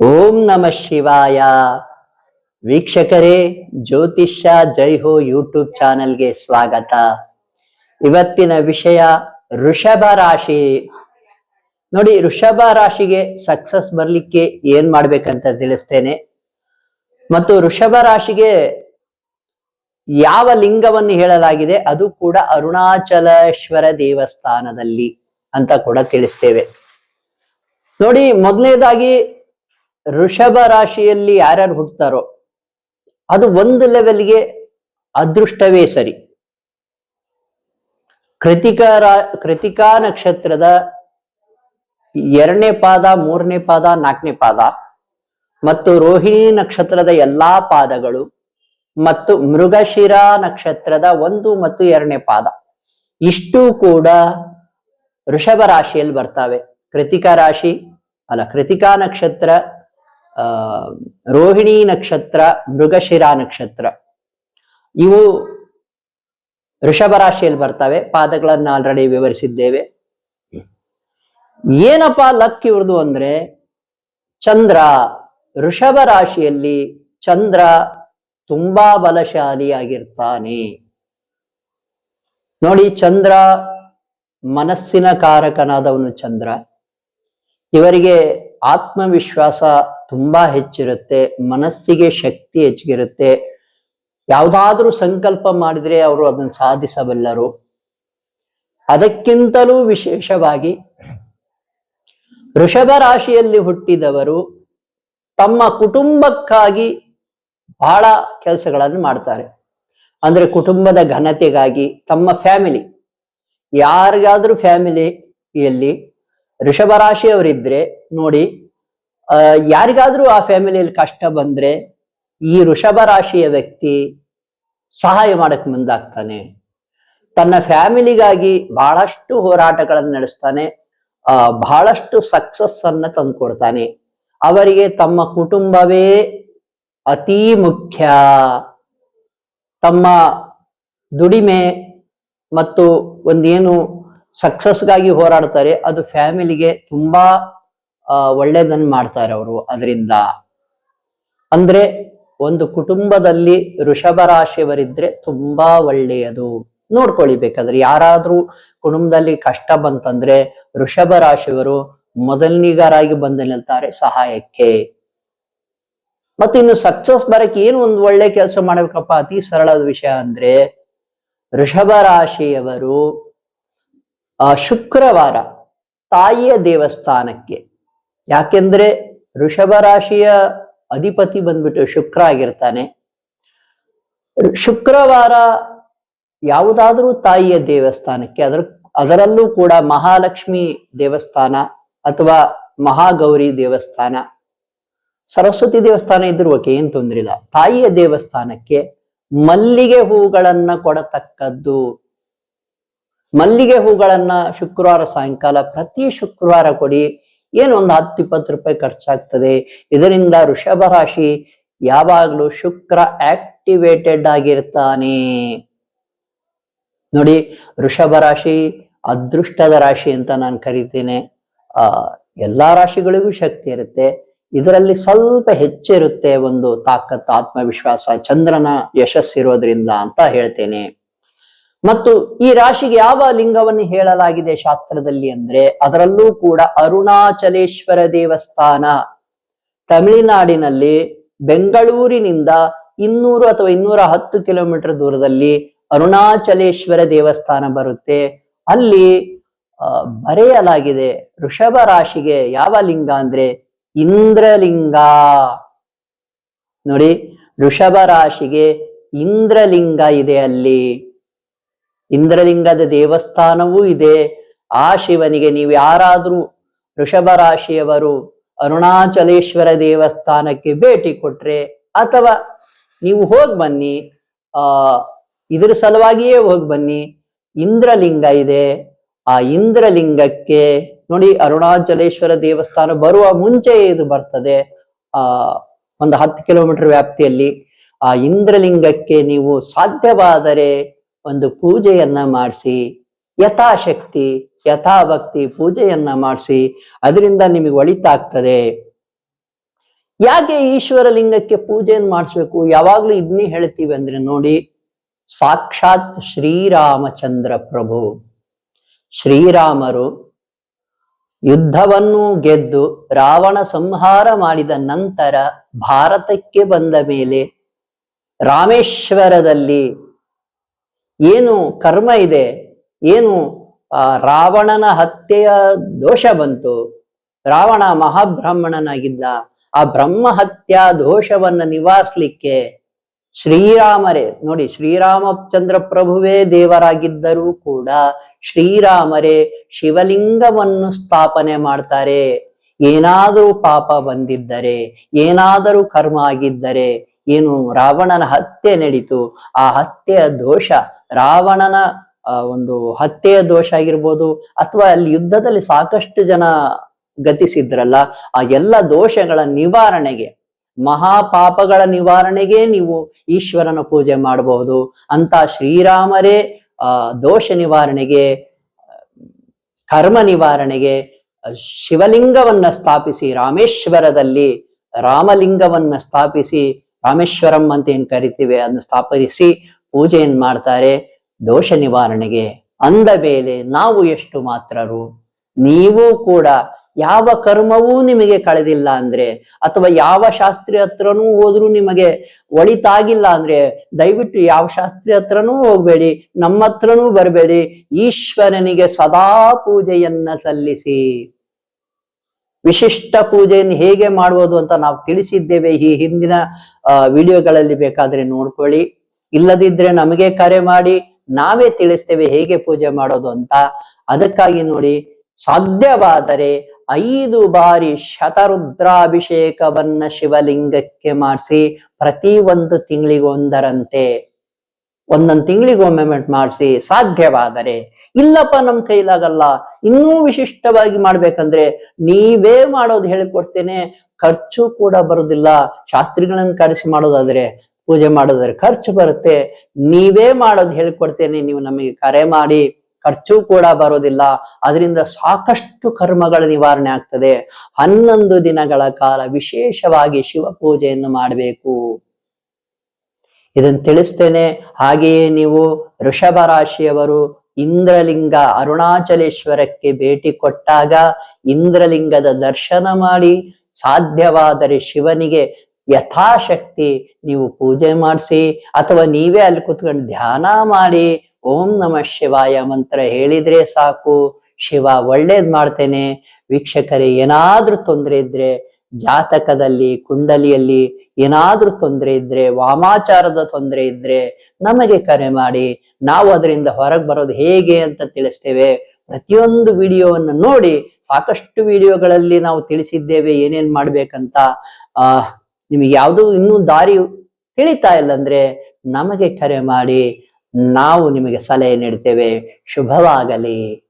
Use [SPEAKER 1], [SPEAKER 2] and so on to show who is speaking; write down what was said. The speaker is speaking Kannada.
[SPEAKER 1] ಓಂ ನಮ ಶಿವಾಯ. ವೀಕ್ಷಕರೇ, ಜ್ಯೋತಿಷ್ಯ ಜೈ ಹೋ ಯೂಟ್ಯೂಬ್ ಚಾನೆಲ್ಗೆ ಸ್ವಾಗತ. ಇವತ್ತಿನ ವಿಷಯ ಋಷಭ ರಾಶಿ. ನೋಡಿ ಋಷಭ ರಾಶಿಗೆ ಸಕ್ಸಸ್ ಬರ್ಲಿಕ್ಕೆ ಏನ್ ಮಾಡ್ಬೇಕಂತ ತಿಳಿಸ್ತೇನೆ. ಮತ್ತು ಋಷಭ ರಾಶಿಗೆ ಯಾವ ಲಿಂಗವನ್ನು ಹೇಳಲಾಗಿದೆ, ಅದು ಕೂಡ ಅರುಣಾಚಲೇಶ್ವರ ದೇವಸ್ಥಾನದಲ್ಲಿ ಅಂತ ಕೂಡ ತಿಳಿಸ್ತೇವೆ. ನೋಡಿ, ಮೊದಲನೇದಾಗಿ ವೃಷಭ ರಾಶಿಯಲ್ಲಿ ಯಾರ್ಯಾರು ಹುಟ್ತಾರೋ, ಅದು ಒಂದು ಲೆವೆಲ್ಗೆ ಅದೃಷ್ಟವೇ ಸರಿ. ಕೃತಿಕಾ ರಾ- ಕೃತಿಕಾ ನಕ್ಷತ್ರದ ಎರಡನೇ ಪಾದ, ಮೂರನೇ ಪಾದ, ನಾಲ್ಕನೇ ಪಾದ, ಮತ್ತು ರೋಹಿಣಿ ನಕ್ಷತ್ರದ ಎಲ್ಲಾ ಪಾದಗಳು, ಮತ್ತು ಮೃಗಶಿರ ನಕ್ಷತ್ರದ ಒಂದು ಮತ್ತು ಎರಡನೇ ಪಾದ, ಇಷ್ಟು ಕೂಡ ಋಷಭ ರಾಶಿಯಲ್ಲಿ ಬರ್ತವೆ. ಕೃತಿಕಾ ರಾಶಿ, ಅಲ್ಲ ಕೃತಿಕಾ ನಕ್ಷತ್ರ ಆ, ರೋಹಿಣಿ ನಕ್ಷತ್ರ, ಮೃಗಶಿರಾ ನಕ್ಷತ್ರ. ಇವು ಋಷಭ ರಾಶಿಯಲ್ಲಿ ಬರ್ತವೆ. ಪಾದಗಳನ್ನ ಆಲ್ರೆಡಿ ವಿವರಿಸಿದ್ದೇವೆ. ಏನಪ್ಪ ಲಕ್ ಇವ್ರದು ಅಂದ್ರೆ, ಚಂದ್ರ ಋಷಭ ರಾಶಿಯಲ್ಲಿ ಚಂದ್ರ ತುಂಬಾ ಬಲಶಾಲಿಯಾಗಿರ್ತಾನೆ. ನೋಡಿ, ಚಂದ್ರ ಮನಸ್ಸಿನ ಕಾರಕನಾದವನು ಚಂದ್ರ. ಇವರಿಗೆ ಆತ್ಮವಿಶ್ವಾಸ ತುಂಬಾ ಹೆಚ್ಚಿರುತ್ತೆ, ಮನಸ್ಸಿಗೆ ಶಕ್ತಿ ಹೆಚ್ಚಿಗಿರುತ್ತೆ. ಯಾವುದಾದ್ರೂ ಸಂಕಲ್ಪ ಮಾಡಿದ್ರೆ ಅವರು ಅದನ್ನು ಸಾಧಿಸಬಲ್ಲರು. ಅದಕ್ಕಿಂತಲೂ ವಿಶೇಷವಾಗಿ ಋಷಭ ರಾಶಿಯಲ್ಲಿ ಹುಟ್ಟಿದವರು ತಮ್ಮ ಕುಟುಂಬಕ್ಕಾಗಿ ಬಹಳ ಕೆಲಸಗಳನ್ನು ಮಾಡ್ತಾರೆ. ಅಂದ್ರೆ ಕುಟುಂಬದ ಘನತೆಗಾಗಿ ತಮ್ಮ ಫ್ಯಾಮಿಲಿ. ಯಾರಿಗಾದ್ರೂ ಫ್ಯಾಮಿಲಿಯಲ್ಲಿ ಋಷಭ ರಾಶಿಯವರಿದ್ರೆ ನೋಡಿ ಯಾರಿಗಾದ್ರೂ ಆ ಫ್ಯಾಮಿಲಿಯಲ್ಲಿ ಕಷ್ಟ ಬಂದ್ರೆ ಈ ವೃಷಭ ರಾಶಿಯ ವ್ಯಕ್ತಿ ಸಹಾಯ ಮಾಡಕ್ ಮುಂದಾಗ್ತಾನೆ. ತನ್ನ ಫ್ಯಾಮಿಲಿಗಾಗಿ ಬಹಳಷ್ಟು ಹೋರಾಟಗಳನ್ನು ನಡೆಸ್ತಾನೆ. ಬಹಳಷ್ಟು ಸಕ್ಸಸ್ ಅನ್ನ ತಂದುಕೊಡ್ತಾನೆ. ಅವರಿಗೆ ತಮ್ಮ ಕುಟುಂಬವೇ ಅತಿ ಮುಖ್ಯ. ತಮ್ಮ ದುಡಿಮೆ ಮತ್ತು ಒಂದೇನು ಸಕ್ಸಸ್ಗಾಗಿ ಹೋರಾಡ್ತಾರೆ, ಅದು ಫ್ಯಾಮಿಲಿಗೆ ತುಂಬಾ ಆ, ಒಳ್ಳೇದನ್ನ ಮಾಡ್ತಾರೆ ಅವರು. ಅದರಿಂದ ಅಂದ್ರೆ ಒಂದು ಕುಟುಂಬದಲ್ಲಿ ಋಷಭ ರಾಶಿಯವರಿದ್ರೆ ತುಂಬಾ ಒಳ್ಳೆಯದು. ನೋಡ್ಕೊಳ್ಳಿ ಬೇಕಾದ್ರೆ ಯಾರಾದ್ರೂ ಕುಟುಂಬದಲ್ಲಿ ಕಷ್ಟ ಬಂತಂದ್ರೆ ಋಷಭ ರಾಶಿಯವರು ಮೊದಲನಿಗರಾಗಿ ಬಂದು ನಿಲ್ತಾರೆ ಸಹಾಯಕ್ಕೆ. ಮತ್ತೆ ಇನ್ನು ಸಕ್ಸಸ್ ಬರಕ್ಕೆ ಏನು ಒಂದು ಒಳ್ಳೆ ಕೆಲಸ ಮಾಡ್ಬೇಕಪ್ಪ? ಅತಿ ಸರಳದ ವಿಷಯ ಅಂದ್ರೆ ಋಷಭ ರಾಶಿಯವರು ಆ ಶುಕ್ರವಾರ ತಾಯಿಯ ದೇವಸ್ಥಾನಕ್ಕೆ ಯಾಕೆಂದ್ರೆ ಋಷಭ ರಾಶಿಯ ಅಧಿಪತಿ ಬಂದ್ಬಿಟ್ಟು ಶುಕ್ರ ಆಗಿರ್ತಾನೆ. ಶುಕ್ರವಾರ ಯಾವುದಾದ್ರೂ ತಾಯಿಯ ದೇವಸ್ಥಾನಕ್ಕೆ, ಅದರ, ಅದರಲ್ಲೂ ಕೂಡ ಮಹಾಲಕ್ಷ್ಮಿ ದೇವಸ್ಥಾನ ಅಥವಾ ಮಹಾಗೌರಿ ದೇವಸ್ಥಾನ, ಸರಸ್ವತಿ ದೇವಸ್ಥಾನ ಇದ್ರೂ ಓಕೆ, ಏನ್ ತೊಂದ್ರೆ ಇಲ್ಲ. ತಾಯಿಯ ದೇವಸ್ಥಾನಕ್ಕೆ ಮಲ್ಲಿಗೆ ಹೂಗಳನ್ನ ಕೊಡತಕ್ಕದ್ದು, ಮಲ್ಲಿಗೆ ಹೂಗಳನ್ನ ಶುಕ್ರವಾರ ಸಾಯಂಕಾಲ ಪ್ರತಿ ಶುಕ್ರವಾರ ಕೊಡಿ ಏನು ಒಂದು ಹತ್ತು ಇಪ್ಪತ್ತು ರೂಪಾಯಿ ಖರ್ಚಾಗ್ತದೆ. ಇದರಿಂದ ವೃಷಭ ರಾಶಿ ಯಾವಾಗ್ಲೂ ಶುಕ್ರ ಆಕ್ಟಿವೇಟೆಡ್ ಆಗಿರ್ತಾನೆ. ನೋಡಿ, ವೃಷಭ ರಾಶಿ ಅದೃಷ್ಟದ ರಾಶಿ ಅಂತ ನಾನು ಕರಿತೇನೆ. ಆ, ಎಲ್ಲಾ ರಾಶಿಗಳಿಗೂ ಶಕ್ತಿ ಇರುತ್ತೆ. ಇದರಲ್ಲಿ ಸ್ವಲ್ಪ ಹೆಚ್ಚಿರುತ್ತೆ ಒಂದು ತಾಕತ್ ಆತ್ಮವಿಶ್ವಾಸ, ಚಂದ್ರನ ಯಶಸ್ಸಿರೋದ್ರಿಂದ ಅಂತ ಹೇಳ್ತೇನೆ. ಮತ್ತು ಈ ರಾಶಿಗೆ ಯಾವ ಲಿಂಗವನ್ನು ಹೇಳಲಾಗಿದೆ ಶಾಸ್ತ್ರದಲ್ಲಿ ಅಂದ್ರೆ ಅದರಲ್ಲೂ ಕೂಡ ಅರುಣಾಚಲೇಶ್ವರ ದೇವಸ್ಥಾನ. ತಮಿಳುನಾಡಿನಲ್ಲಿ ಬೆಂಗಳೂರಿನಿಂದ ಇನ್ನೂರು ಅಥವಾ ಇನ್ನೂರ ಹತ್ತು ಕಿಲೋಮೀಟರ್ ದೂರದಲ್ಲಿ ಅರುಣಾಚಲೇಶ್ವರ ದೇವಸ್ಥಾನ ಬರುತ್ತೆ. ಅಲ್ಲಿ ಬರೆಯಲಾಗಿದೆ ಋಷಭ ರಾಶಿಗೆ ಯಾವ ಲಿಂಗ ಅಂದ್ರೆ ಇಂದ್ರಲಿಂಗ. ನೋಡಿ, ಋಷಭ ರಾಶಿಗೆ ಇಂದ್ರಲಿಂಗ ಇದೆ ಅಲ್ಲಿ. ಇಂದ್ರಲಿಂಗದ ದೇವಸ್ಥಾನವೂ ಇದೆ. ಆ ಶಿವನಿಗೆ ನೀವು ಯಾರಾದರೂ ವೃಷಭ ರಾಶಿಯವರು ಅರುಣಾಚಲೇಶ್ವರ ದೇವಸ್ಥಾನಕ್ಕೆ ಭೇಟಿ ಕೊಟ್ರೆ ಅಥವಾ ನೀವು ಹೋಗಿ ಬನ್ನಿ, ಆ, ಇದ್ರ ಸಲುವಾಗಿಯೇ ಹೋಗಿ ಬನ್ನಿ. ಇಂದ್ರಲಿಂಗ ಇದೆ. ಆ ಇಂದ್ರಲಿಂಗಕ್ಕೆ ನೋಡಿ ಅರುಣಾಚಲೇಶ್ವರ ದೇವಸ್ಥಾನ ಬರುವ ಮುಂಚೆ ಇದು ಬರ್ತದೆ. ಆ, ಒಂದು ಹತ್ತು ಕಿಲೋಮೀಟರ್ ವ್ಯಾಪ್ತಿಯಲ್ಲಿ. ಆ ಇಂದ್ರಲಿಂಗಕ್ಕೆ ನೀವು ಸಾಧ್ಯವಾದರೆ ಒಂದು ಪೂಜೆಯನ್ನ ಮಾಡಿಸಿ, ಯಥಾಶಕ್ತಿ, ಯಥಾಭಕ್ತಿ ಪೂಜೆಯನ್ನ ಮಾಡಿಸಿ, ಅದರಿಂದ ನಿಮಗೆ ಒಳಿತಾಗ್ತದೆ. ಯಾಕೆ ಈಶ್ವರ ಲಿಂಗಕ್ಕೆ ಪೂಜೆಯನ್ನು ಮಾಡಿಸ್ಬೇಕು? ಯಾವಾಗ್ಲೂ ಇದನ್ನೇ ಹೇಳ್ತೀವಿ ಅಂದ್ರೆ ನೋಡಿ, ಸಾಕ್ಷಾತ್ ಶ್ರೀರಾಮಚಂದ್ರ ಪ್ರಭು. ಶ್ರೀರಾಮರು ಯುದ್ಧವನ್ನು ಗೆದ್ದು ರಾವಣ ಸಂಹಾರ ಮಾಡಿದ ನಂತರ ಭಾರತಕ್ಕೆ ಬಂದ ಮೇಲೆ ರಾಮೇಶ್ವರದಲ್ಲಿ ಏನು ಕರ್ಮ ಇದೆ, ಏನು ರಾವಣನ ಹತ್ಯೆಯ ದೋಷ ಬಂತು, ರಾವಣ ಮಹಾಬ್ರಾಹ್ಮಣನಾಗಿದ್ದ, ಆ ಬ್ರಹ್ಮ ಹತ್ಯಾ ದೋಷವನ್ನ ನಿವಾರಿಸಲಿಕ್ಕೆ ಶ್ರೀರಾಮರೇ, ನೋಡಿ ಶ್ರೀರಾಮಚಂದ್ರ ಪ್ರಭುವೇ ದೇವರಾಗಿದ್ದರೂ ಕೂಡ ಶ್ರೀರಾಮರೇ ಶಿವಲಿಂಗವನ್ನು ಸ್ಥಾಪನೆ ಮಾಡ್ತಾರೆ. ಏನಾದರೂ ಪಾಪ ಬಂದಿದ್ದರೆ, ಏನಾದರೂ ಕರ್ಮ ಆಗಿದ್ದರೆ ಏನು ರಾವಣನ ಹತ್ಯೆ ನಡೀತು. ಆ ಹತ್ಯೆಯ ದೋಷ ರಾವಣನ ಒಂದು ಹತ್ಯೆಯ ದೋಷ ಆಗಿರ್ಬೋದು ಅಥವಾ ಅಲ್ಲಿ ಯುದ್ಧದಲ್ಲಿ ಸಾಕಷ್ಟು ಜನ ಗತಿಸಿದ್ರಲ್ಲ, ಆ ಎಲ್ಲ ದೋಷಗಳ ನಿವಾರಣೆಗೆ, ಮಹಾಪಾಪಗಳ ನಿವಾರಣೆಗೆ ನೀವು ಈಶ್ವರನ ಪೂಜೆ ಮಾಡಬಹುದು. ಅಂತ ಶ್ರೀರಾಮರೇ, ಆ, ದೋಷ ನಿವಾರಣೆಗೆ, ಕರ್ಮ ನಿವಾರಣೆಗೆ, ಶಿವಲಿಂಗವನ್ನ ಸ್ಥಾಪಿಸಿ, ರಾಮೇಶ್ವರದಲ್ಲಿ ರಾಮಲಿಂಗವನ್ನ ಸ್ಥಾಪಿಸಿ ರಾಮೇಶ್ವರಂ ಅಂತ ಏನ್ ಕರಿತೀವಿ ಅದನ್ನು ಸ್ಥಾಪಿಸಿ ಪೂಜೆಯನ್ನು ಮಾಡ್ತಾರೆ. ದೋಷ ನಿವಾರಣೆಗೆ ಅಂದ ಮೇಲೆ ನಾವು ಎಷ್ಟು ಮಾತ್ರರು? ನೀವು ಕೂಡ ಯಾವ ಕರ್ಮವೂ ನಿಮಗೆ ಕಳೆದಿಲ್ಲ ಅಂದ್ರೆ, ಅಥವಾ ಯಾವ ಶಾಸ್ತ್ರಿ ಹತ್ರನೂ ಹೋದ್ರೂ ನಿಮಗೆ ಒಳಿತಾಗಿಲ್ಲ ಅಂದ್ರೆ, ದಯವಿಟ್ಟು ಯಾವ ಶಾಸ್ತ್ರಿ ಹತ್ರನೂ ಹೋಗ್ಬೇಡಿ, ನಮ್ಮ ಹತ್ರನೂ ಬರಬೇಡಿ. ಈಶ್ವರನಿಗೆ ಸದಾ ಪೂಜೆಯನ್ನ ಸಲ್ಲಿಸಿ. ವಿಶಿಷ್ಟ ಪೂಜೆಯನ್ನು ಹೇಗೆ ಮಾಡುವುದು ಅಂತ ನಾವು ತಿಳಿಸಿದ್ದೇವೆ ಈ ಹಿಂದಿನ ವಿಡಿಯೋಗಳಲ್ಲಿ ಬೇಕಾದ್ರೆ ನೋಡ್ಕೊಳ್ಳಿ. ಇಲ್ಲದಿದ್ರೆ ನಮಗೆ ಕರೆ ಮಾಡಿ ನಾವೇ ತಿಳಿಸ್ತೇವೆ ಹೇಗೆ ಪೂಜೆ ಮಾಡೋದು ಅಂತ. ಅದಕ್ಕಾಗಿ ನೋಡಿ, ಸಾಧ್ಯವಾದರೆ ಐದು ಬಾರಿ ಶತರುದ್ರಾಭಿಷೇಕವನ್ನ ಶಿವಲಿಂಗಕ್ಕೆ ಮಾಡಿಸಿ ಪ್ರತಿ ಒಂದು ತಿಂಗಳಿಗೊಂದರಂತೆ, ಒಂದೊಂದು ತಿಂಗಳಿಗೊಮ್ಮೆ ಮಾಡಿಸಿ ಸಾಧ್ಯವಾದರೆ ಇಲ್ಲಪ್ಪ ನಮ್ ಕೈಲಾಗಲ್ಲ. ಇನ್ನೂ ವಿಶಿಷ್ಟವಾಗಿ ಮಾಡ್ಬೇಕಂದ್ರೆ ನೀವೇ ಮಾಡೋದು ಹೇಳಿಕೊಡ್ತೇನೆ. ಖರ್ಚು ಕೂಡ ಬರುದಿಲ್ಲ. ಶಾಸ್ತ್ರಿಗಳನ್ನ ಕರೆಸಿ ಮಾಡೋದಾದ್ರೆ, ಪೂಜೆ ಮಾಡೋದಾದ್ರೆ ಖರ್ಚು ಬರುತ್ತೆ. ನೀವೇ ಮಾಡೋದು ಹೇಳಿಕೊಡ್ತೇನೆ. ನೀವು ನಮಗೆ ಕರೆ ಮಾಡಿ. ಖರ್ಚು ಕೂಡ ಬರೋದಿಲ್ಲ. ಅದರಿಂದ ಸಾಕಷ್ಟು ಕರ್ಮಗಳ ನಿವಾರಣೆ ಆಗ್ತದೆ. ಹನ್ನೊಂದು ದಿನಗಳ ಕಾಲ ವಿಶೇಷವಾಗಿ ಶಿವ ಪೂಜೆಯನ್ನು ಮಾಡಬೇಕು. ಇದನ್ನು ತಿಳಿಸ್ತೇನೆ. ಹಾಗೆಯೇ ನೀವು ವೃಷಭ ರಾಶಿಯವರು ಇಂದ್ರಲಿಂಗ ಅರುಣಾಚಲೇಶ್ವರಕ್ಕೆ ಭೇಟಿ ಕೊಟ್ಟಾಗ ಇಂದ್ರಲಿಂಗದ ದರ್ಶನ ಮಾಡಿ ಸಾಧ್ಯವಾದರೆ ಶಿವನಿಗೆ ಯಥಾಶಕ್ತಿ ನೀವು ಪೂಜೆ ಮಾಡಿಸಿ ಅಥವಾ ನೀವೇ ಅಲ್ಲಿ ಕುತ್ಕೊಂಡು ಧ್ಯಾನ ಮಾಡಿ ಓಂ ನಮಃ ಶಿವಾಯ ಮಂತ್ರ ಹೇಳಿದ್ರೆ ಸಾಕು. ಶಿವ ಒಳ್ಳೇದ್ ಮಾಡ್ತೇನೆ. ವೀಕ್ಷಕರೇ, ಏನಾದ್ರೂ ತೊಂದರೆ ಇದ್ರೆ ಜಾತಕದಲ್ಲಿ, ಕುಂಡಲಿಯಲ್ಲಿ ಏನಾದ್ರೂ ತೊಂದರೆ ಇದ್ರೆ, ವಾಮಾಚಾರದ ತೊಂದರೆ ಇದ್ರೆ ನಮಗೆ ಕರೆ ಮಾಡಿ, ನಾವು ಅದರಿಂದ ಹೊರಗೆ ಬರೋದು ಹೇಗೆ ಅಂತ ತಿಳಿಸ್ತೇವೆ. ಪ್ರತಿಯೊಂದು ವಿಡಿಯೋವನ್ನು ನೋಡಿ, ಸಾಕಷ್ಟು ವಿಡಿಯೋಗಳಲ್ಲಿ ನಾವು ತಿಳಿಸಿದ್ದೇವೆ ಏನೇನ್ ಮಾಡ್ಬೇಕಂತ. ಆ, ನಿಮಗೆ ಯಾವುದು ಇನ್ನೂ ದಾರಿ ತಿಳಿತಾ ಇಲ್ಲ ಅಂದ್ರೆ ನಮಗೆ ಕರೆ ಮಾಡಿ, ನಾವು ನಿಮಗೆ ಸಲಹೆ ನೀಡ್ತೇವೆ. ಶುಭವಾಗಲಿ.